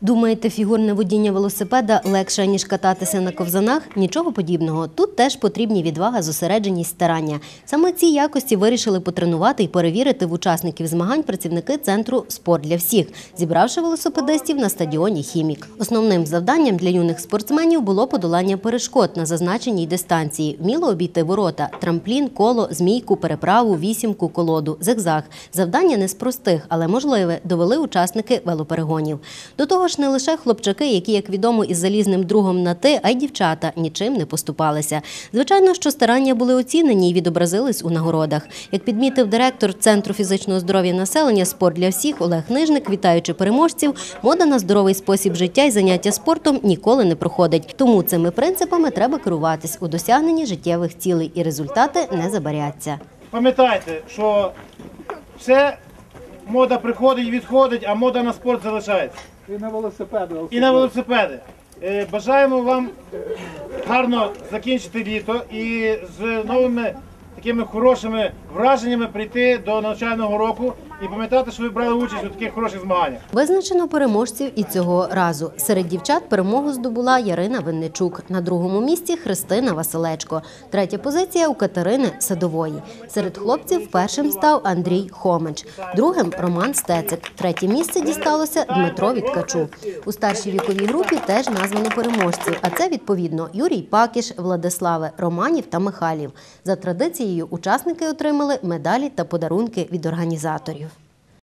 Думаєте, фігурне водіння велосипеда легше, ніж кататися на ковзанах? Нічого подібного. Тут теж потрібні відвага, зосередженість, старання. Саме ці якості вирішили потренувати і перевірити в учасників змагань працівники центру Спорт для всіх, зібравши велосипедистів на стадіоні Хімік. Основним завданням для юних спортсменів було подолання перешкод на зазначеній дистанції. Вміло обійти ворота, трамплін, коло, змійку, переправу, вісімку, колоду, зигзаг. Завдання не з простих, але можливе, довели учасники велоперегонів. До того ж, не лише хлопчаки, які, як відомо, із залізним другом на ти, а й дівчата нічим не поступалися. Звичайно, що старання були оцінені і відобразились у нагородах. Як підмітив директор Центру фізичного здоров'я населення Спорт для всіх Олег Нижник, вітаючи переможців, мода на здоровий спосіб життя і заняття спортом ніколи не проходить. Тому цими принципами треба керуватись у досягненні життєвих цілей, і результати не забаряться. Пам'ятайте, що все мода приходить і відходить, а мода на спорт залишається. І на велосипеди. І на велосипеди. Е, Бажаємо вам гарно закінчити літо і з новими такими хорошими враженнями прийти до навчального року і пам'ятати, що ви брали участь у таких хороших змаганнях. Визначено переможців і цього разу. Серед дівчат перемогу здобула Ярина Винничук. На другому місці Христина Василечко. Третя позиція у Катерини Садової. Серед хлопців першим став Андрій Хомич, другим Роман Стецик. Третє місце дісталося Дмитро Віткачу. У старшій віковій групі теж названо переможців. А це відповідно Юрій Пакіш, Владиславе, Романів та Михайлів. За традицією учасники отримали медалі та подарунки від організаторів.